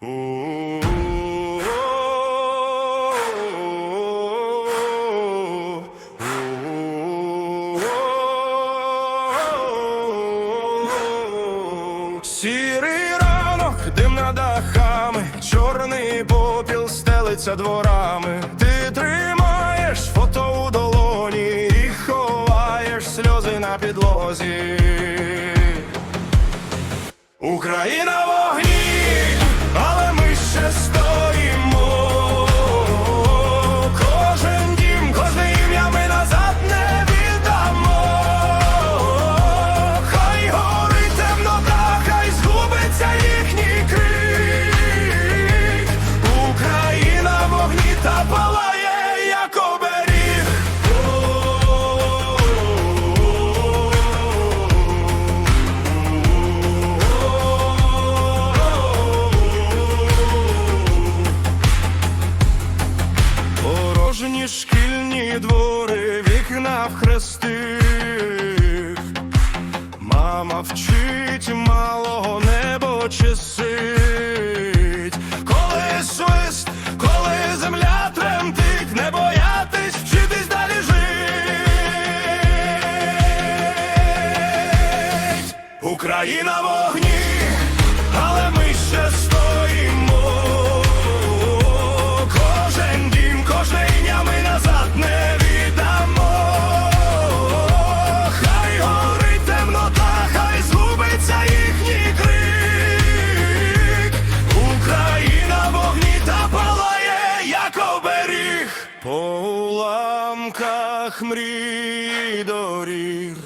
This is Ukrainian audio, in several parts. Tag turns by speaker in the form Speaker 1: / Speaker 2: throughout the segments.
Speaker 1: Сірий ранок, дим над дахами, чорний попіл стелиться дворами. Ти тримаєш фото у долоні і ховаєш сльози на підлозі. Україна в вікна в. Мама вчить малого небо чесить. Коли свист, коли земля тремтить, не боятись, вчитись далі жить. Україна в уламках мрій доріг.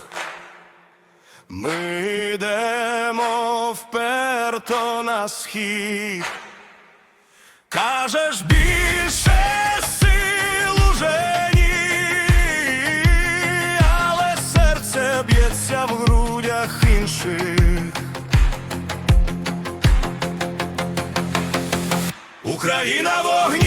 Speaker 1: Ми йдемо вперто на схід. Кажеш більше б'ється в грудях інших. Україна в огні.